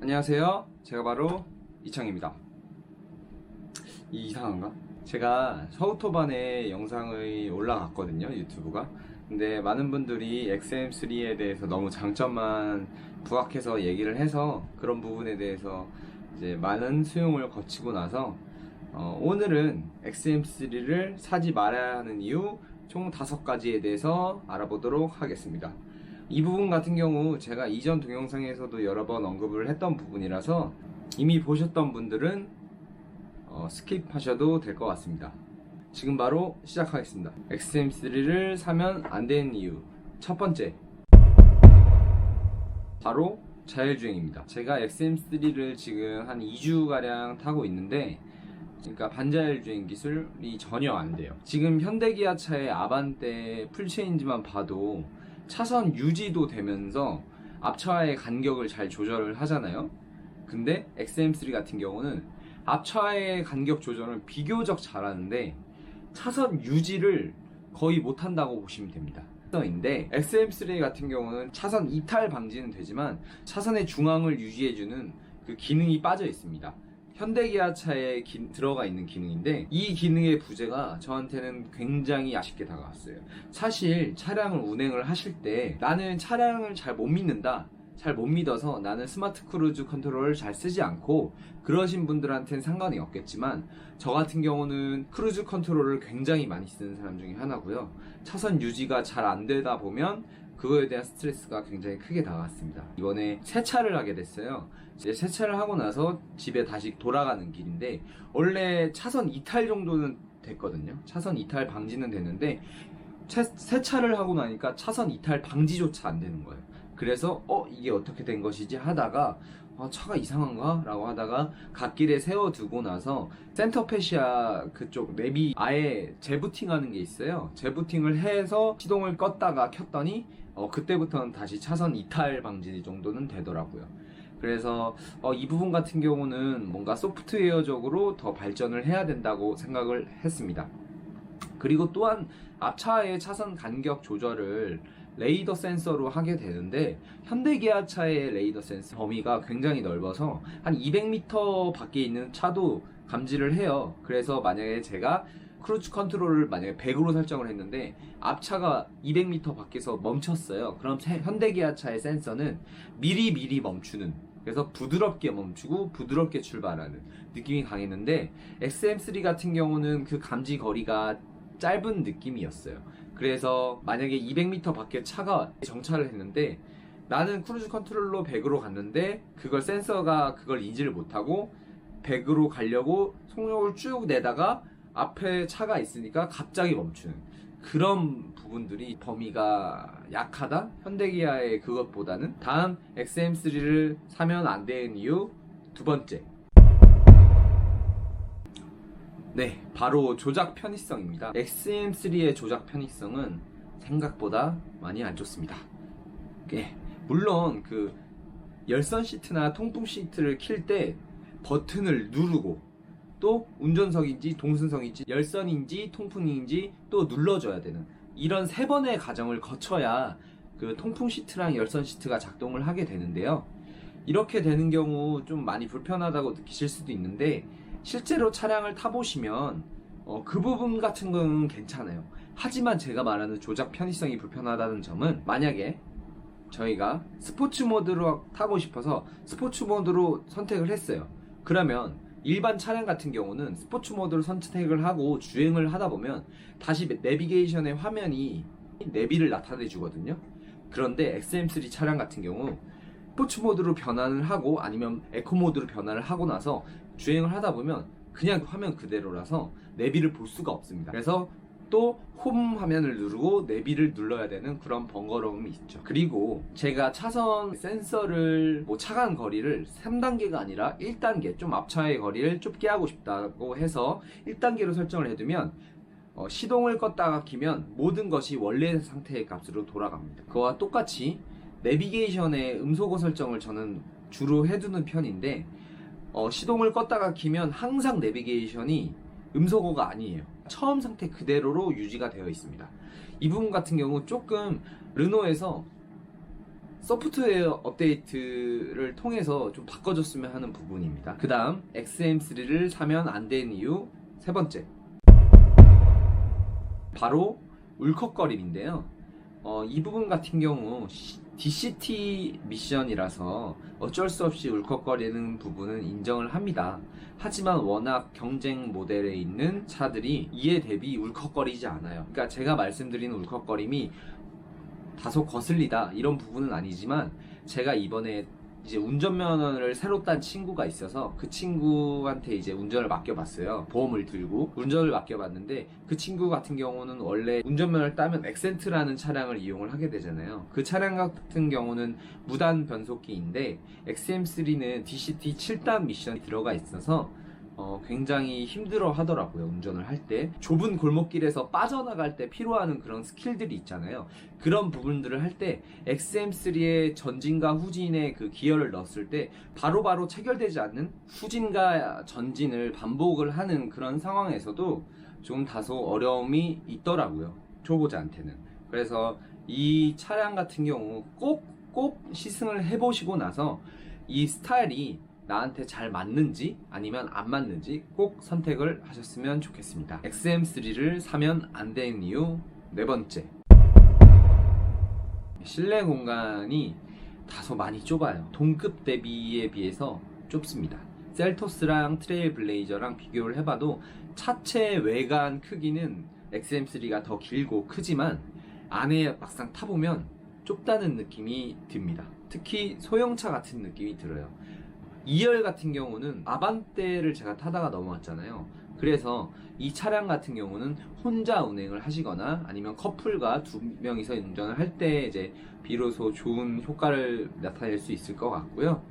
안녕하세요. 제가 바로 이창입니다. 이 이상한가? 제가 서우토반에 영상이 올라갔거든요, 유튜브가. 근데 많은 분들이 XM3에 대해서 너무 장점만 부각해서 얘기를 해서 그런 부분에 대해서 이제 많은 수용을 거치고 나서 어, 오늘은 XM3를 사지 말아야 하는 이유 총 다섯 가지에 대해서 알아보도록 하겠습니다. 이 부분 같은 경우 제가 이전 동영상에서도 여러 번 언급을 했던 부분이라서 이미 보셨던 분들은 어, 스킵하셔도 될 것 같습니다. 지금 바로 시작하겠습니다. XM3를 사면 안 되는 이유 첫 번째 바로 자율주행입니다. 제가 XM3를 지금 한 2주가량 타고 있는데 그러니까 반자율주행 기술이 전혀 안 돼요. 지금 현대기아차의 아반떼 풀체인지만 봐도 차선 유지도 되면서 앞차와의 간격을 잘 조절을 하잖아요. 근데 XM3 같은 경우는 앞차와의 간격 조절은 비교적 잘하는데 차선 유지를 거의 못한다고 보시면 됩니다. 인데 XM3 같은 경우는 차선 이탈 방지는 되지만 차선의 중앙을 유지해주는 그 기능이 빠져 있습니다. 현대기아차에 기- 들어가 있는 기능인데 이 기능의 부재가 저한테는 굉장히 아쉽게 다가왔어요. 사실 차량을 운행을 하실 때 나는 차량을 잘 못 믿는다. 잘 못 믿어서 나는 스마트 크루즈 컨트롤을 잘 쓰지 않고 그러신 분들한테는 상관이 없겠지만 저 같은 경우는 크루즈 컨트롤을 굉장히 많이 쓰는 사람 중에 하나고요. 차선 유지가 잘 안 되다 보면 그거에 대한 스트레스가 굉장히 크게 다가왔습니다. 이번에 세차를 하게 됐어요. 이제 세차를 하고 나서 집에 다시 돌아가는 길인데 원래 차선 이탈 정도는 됐거든요. 차선 이탈 방지는 됐는데 세- 세차를 하고 나니까 차선 이탈 방지조차 안 되는 거예요. 그래서 어 이게 어떻게 된 것이지 하다가 아, 차가 이상한가? 라고 하다가 갓길에 세워두고 나서 센터페시아 그쪽 내비 아예 재부팅하는 게 있어요. 재부팅을 해서 시동을 껐다가 켰더니 어, 그때부터는 다시 차선 이탈 방지 정도는 되더라고요. 그래서 어, 이 부분 같은 경우는 뭔가 소프트웨어적으로 더 발전을 해야 된다고 생각을 했습니다. 그리고 또한 앞차의 차선 간격 조절을 레이더 센서로 하게 되는데 현대 기아차의 레이더 센서 범위가 굉장히 넓어서 한 200m 밖에 있는 차도 감지를 해요. 그래서 만약에 제가 크루즈 컨트롤을 만약에 100으로 설정을 했는데 앞차가 200m 밖에서 멈췄어요. 그럼 세- 현대 기아차의 센서는 미리 미리 멈추는 그래서 부드럽게 멈추고 부드럽게 출발하는 느낌이 강했는데 XM3 같은 경우는 그 감지 거리가 짧은 느낌이었어요. 그래서 만약에 200m 밖에 차가 정차를 했는데 나는 크루즈 컨트롤로 100으로 갔는데 그걸 센서가 그걸 인지를 못하고 100으로 가려고 속력을 쭉 내다가 앞에 차가 있으니까 갑자기 멈추는 그런 부분들이 범위가 약하다? 현대기아의 그것보다는 다음 XM3를 사면 안 되는 이유 두 번째 네, 바로 조작 편의성입니다. XM3의 조작 편의성은 생각보다 많이 안 좋습니다. 예, 물론 그 열선 시트나 통풍 시트를 킬 때 버튼을 누르고 또 운전석인지 동승석인지 열선인지 통풍인지 또 눌러줘야 되는 이런 세 번의 과정을 거쳐야 그 통풍 시트랑 열선 시트가 작동을 하게 되는데요. 이렇게 되는 경우 좀 많이 불편하다고 느끼실 수도 있는데 실제로 차량을 타보시면 어, 그 부분 같은 건 괜찮아요. 하지만 제가 말하는 조작 편의성이 불편하다는 점은 만약에 저희가 스포츠 모드로 타고 싶어서 스포츠 모드로 선택을 했어요. 그러면 일반 차량 같은 경우는 스포츠 모드로 선택을 하고 주행을 하다 보면 다시 내비게이션의 화면이 내비를 나타내 주거든요. 그런데 XM3 차량 같은 경우 스포츠 모드로 변환을 하고 아니면 에코 모드로 변환을 하고 나서 주행을 하다 보면 그냥 화면 그대로라서 내비를 볼 수가 없습니다. 그래서 또 홈 화면을 누르고 내비를 눌러야 되는 그런 번거로움이 있죠. 그리고 제가 차선 센서를 뭐 차간 거리를 3단계가 아니라 1단계 좀 앞차의 거리를 좁게 하고 싶다고 해서 1단계로 설정을 해두면 어, 시동을 껐다가 키면 모든 것이 원래 상태의 값으로 돌아갑니다. 그와 똑같이 내비게이션의 음소거 설정을 저는 주로 해두는 편인데 어, 시동을 껐다가 키면 항상 내비게이션이 음소거가 아니에요. 처음 상태 그대로로 유지가 되어 있습니다. 이 부분 같은 경우 조금 르노에서 소프트웨어 업데이트를 통해서 좀 바꿔줬으면 하는 부분입니다. 그 다음 XM3를 사면 안 되는 이유 세 번째 바로 울컥거림인데요. 어, 이 부분 같은 경우 시- DCT 미션이라서 어쩔 수 없이 울컥거리는 부분은 인정을 합니다. 하지만 워낙 경쟁 모델에 있는 차들이 이에 대비 울컥거리지 않아요. 그러니까 제가 말씀드리는 울컥거림이 다소 거슬리다 이런 부분은 아니지만 제가 이번에 이제 운전면허를 새로 딴 친구가 있어서 그 친구한테 이제 운전을 맡겨봤어요. 보험을 들고 운전을 맡겨봤는데 그 친구 같은 경우는 원래 운전면허를 따면 엑센트라는 차량을 이용을 하게 되잖아요. 그 차량 같은 경우는 무단 변속기인데 XM3는 DCT 7단 미션이 들어가 있어서 어, 굉장히 힘들어 하더라고요. 운전을 할 때. 좁은 골목길에서 빠져나갈 때 필요하는 그런 스킬들이 있잖아요. 그런 부분들을 할 때 XM3의 전진과 후진의 그 기어를 넣었을 때 바로바로 체결되지 않는 후진과 전진을 반복을 하는 그런 상황에서도 좀 다소 어려움이 있더라고요. 초보자한테는. 그래서 이 차량 같은 경우 꼭, 꼭 시승을 해보시고 나서 이 스타일이 나한테 잘 맞는지 아니면 안 맞는지 꼭 선택을 하셨으면 좋겠습니다. XM3를 사면 안 되는 이유 네 번째. 실내 공간이 다소 많이 좁아요. 동급 대비에 비해서 좁습니다. 셀토스랑 트레일 블레이저랑 비교를 해봐도 차체 외관 크기는 XM3가 더 길고 크지만 안에 막상 타보면 좁다는 느낌이 듭니다. 특히 소형차 같은 느낌이 들어요. 2열 같은 경우는 아반떼를 제가 타다가 넘어왔잖아요. 그래서 이 차량 같은 경우는 혼자 운행을 하시거나 아니면 커플과 두 명이서 운전을 할 때 이제 비로소 좋은 효과를 나타낼 수 있을 것 같고요.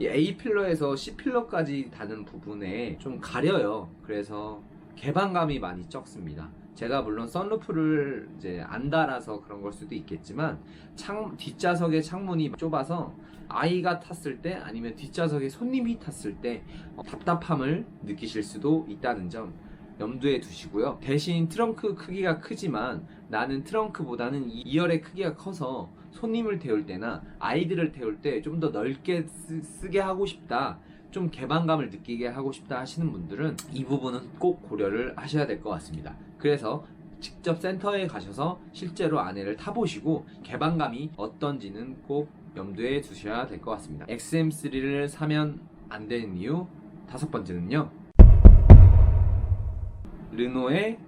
이 A 필러에서 C 필러까지 다는 부분에 좀 가려요. 그래서 개방감이 많이 적습니다. 제가 물론 썬루프를 이제 안 달아서 그런 걸 수도 있겠지만 창 뒷좌석의 창문이 좁아서 아이가 탔을 때 아니면 뒷좌석에 손님이 탔을 때 어, 답답함을 느끼실 수도 있다는 점 염두에 두시고요. 대신 트렁크 크기가 크지만 나는 트렁크보다는 2열의 크기가 커서 손님을 태울 때나 아이들을 태울 때 좀 더 넓게 쓰, 쓰게 하고 싶다. 좀 개방감을 느끼게 하고 싶다 하시는 분들은 이 부분은 꼭 고려를 하셔야 될 것 같습니다. 그래서 직접 센터에 가셔서 실제로 안에를 타보시고 개방감이 어떤지는 꼭 염두에 두셔야 될 것 같습니다. XM3를 사면 안 되는 이유 다섯 번째는요. 르노의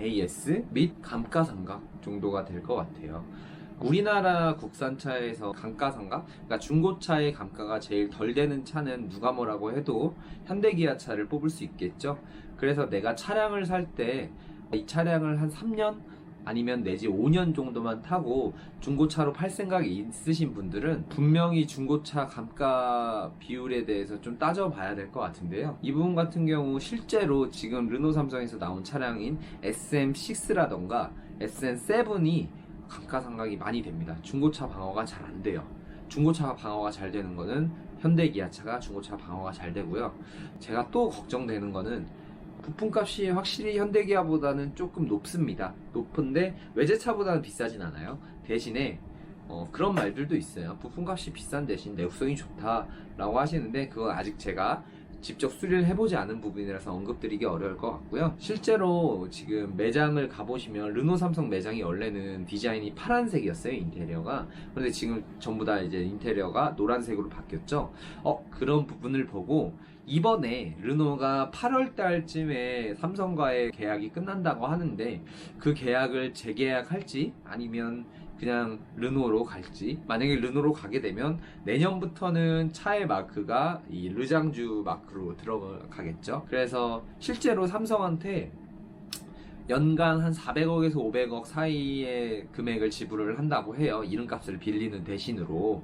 AS 및 감가상각 정도가 될 것 같아요. 우리나라 국산차에서 감가상각, 그러니까 중고차의 감가가 제일 덜 되는 차는 누가 뭐라고 해도 현대기아 차를 뽑을 수 있겠죠. 그래서 내가 차량을 살 때 이 차량을 한 3년 아니면 내지 5년 정도만 타고 중고차로 팔 생각이 있으신 분들은 분명히 중고차 감가 비율에 대해서 좀 따져봐야 될 것 같은데요. 이 부분 같은 경우 실제로 지금 르노 삼성에서 나온 차량인 SM6라던가 SM7이 감가상각이 많이 됩니다. 중고차 방어가 잘 안 돼요. 중고차 방어가 잘 되는 거는 현대 기아차가 중고차 방어가 잘 되고요. 제가 또 걱정되는 거는 부품값이 확실히 현대기아보다는 조금 높습니다. 높은데 외제차보다는 비싸진 않아요. 대신에 어, 그런 말들도 있어요. 부품값이 비싼 대신 내구성이 좋다라고 하시는데 그건 아직 제가 직접 수리를 해보지 않은 부분이라서 언급드리기 어려울 것 같고요. 실제로 지금 매장을 가보시면 르노 삼성 매장이 원래는 디자인이 파란색이었어요 인테리어가. 그런데 지금 전부 다 이제 인테리어가 노란색으로 바뀌었죠. 어 그런 부분을 보고 이번에 르노가 8월 달쯤에 삼성과의 계약이 끝난다고 하는데 그 계약을 재계약할지 아니면 그냥 르노로 갈지 만약에 르노로 가게 되면 내년부터는 차의 마크가 이 르장주 마크로 들어가겠죠? 그래서 실제로 삼성한테 연간 한 400억에서 500억 사이의 금액을 지불을 한다고 해요 이름값을 빌리는 대신으로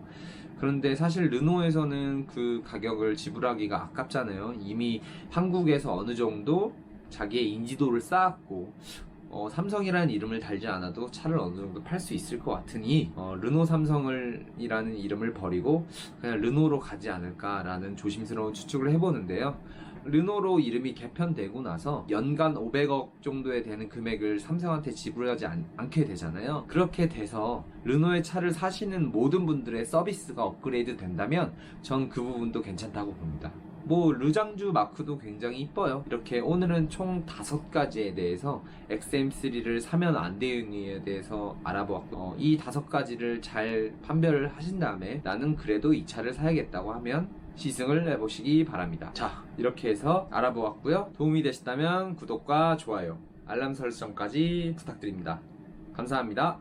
그런데 사실 르노에서는 그 가격을 지불하기가 아깝잖아요. 이미 한국에서 어느 정도 자기의 인지도를 쌓았고 어, 삼성이라는 이름을 달지 않아도 차를 어느 정도 팔 수 있을 것 같으니 어, 르노 삼성을이라는 이름을 버리고 그냥 르노로 가지 않을까라는 조심스러운 추측을 해보는데요. 르노로 이름이 개편되고 나서 연간 500억 정도에 되는 금액을 삼성한테 지불하지 않, 않게 되잖아요. 그렇게 돼서 르노의 차를 사시는 모든 분들의 서비스가 업그레이드 된다면 전 그 부분도 괜찮다고 봅니다. 뭐 르장주 마크도 굉장히 이뻐요. 이렇게 오늘은 총 다섯 가지에 대해서 XM3를 사면 안 되느냐에 대해서 알아보았고 어, 이 다섯 가지를 잘 판별을 하신 다음에 나는 그래도 이 차를 사야겠다고 하면 시승을 해보시기 바랍니다. 자 이렇게 해서 알아보았고요. 도움이 되셨다면 구독과 좋아요, 알람 설정까지 부탁드립니다. 감사합니다.